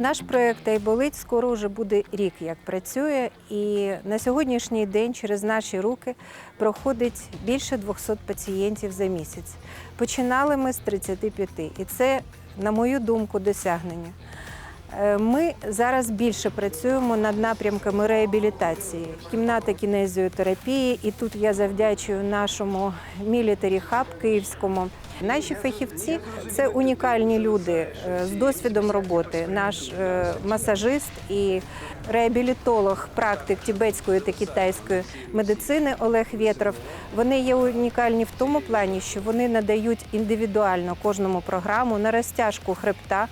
Наш проект Айболить скоро вже буде рік, як працює, і на сьогоднішній день через наші руки проходить більше 200 пацієнтів за місяць. Починали ми з 35, і це, на мою думку, досягнення. Е, Ми зараз більше працюємо над напрямками реабілітації, кімната кінезіотерапії, і тут я завдячую нашому Military Hub київському. Наші фахівці це унікальні люди е, з досвідом роботи. Наш е, масажист і реабілітолог, практик тібетської та китайської медицини Олег Вєтров. Вони є унікальні в тому плані, що вони надають індивідуально кожному програму на розтяжку хребта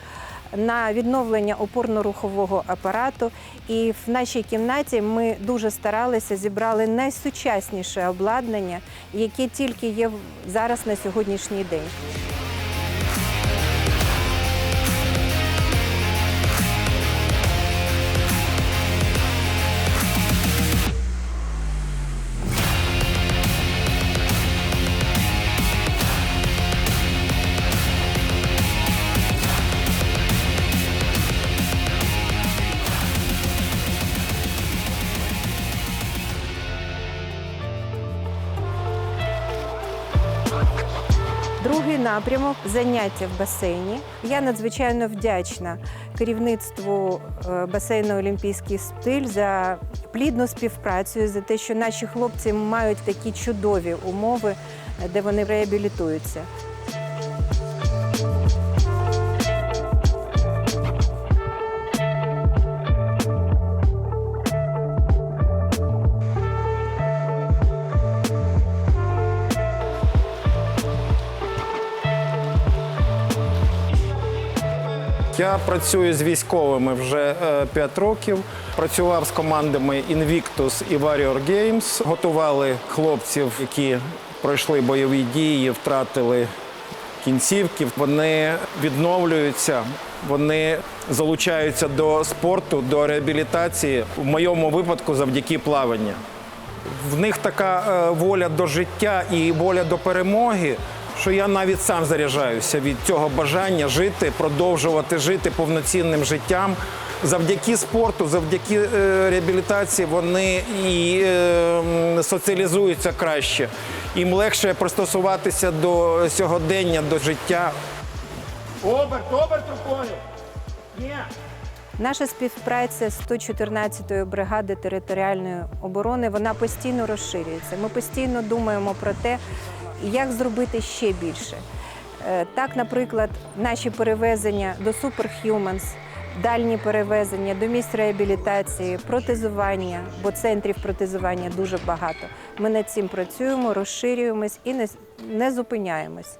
на відновлення опорно-рухового апарату. І в нашій кімнаті ми дуже старалися зібрали найсучасніше обладнання, яке тільки є зараз на сьогоднішній день. Другий напрямок заняття в басейні. Я надзвичайно вдячна керівництву е, басейну Олімпійський стиль за плідну співпрацю, за те, що наші хлопці мають такі чудові умови, де вони реабілітуються. Я працюю з військовими вже 5 років. Працював з командами Invictus і Warrior Games. Готували хлопців, які пройшли бойові дії, втратили кінцівки. Вони відновлюються, вони залучаються до спорту, до реабілітації. В моєму випадку завдяки плаванню. В них така е, воля до життя і воля до перемоги, що я навіть сам заряджаюся від цього бажання жити, продовжувати жити повноцінним життям. Завдяки спорту, завдяки е, реабілітації вони і е, соціалізуються краще. Їм легше пристосуватися до сьогодення, до життя. Оберт, оберт рукою. Ні. Наша співпраця з 114-ї бригади територіальної оборони вона постійно розширюється. Ми постійно думаємо про те, як зробити ще більше. Е, Так, наприклад, наші перевезення до Superhumans, дальні перевезення до місць реабілітації, протезування, бо центрів протезування дуже багато. Ми над цим працюємо, розширюємось і не, не зупиняємось.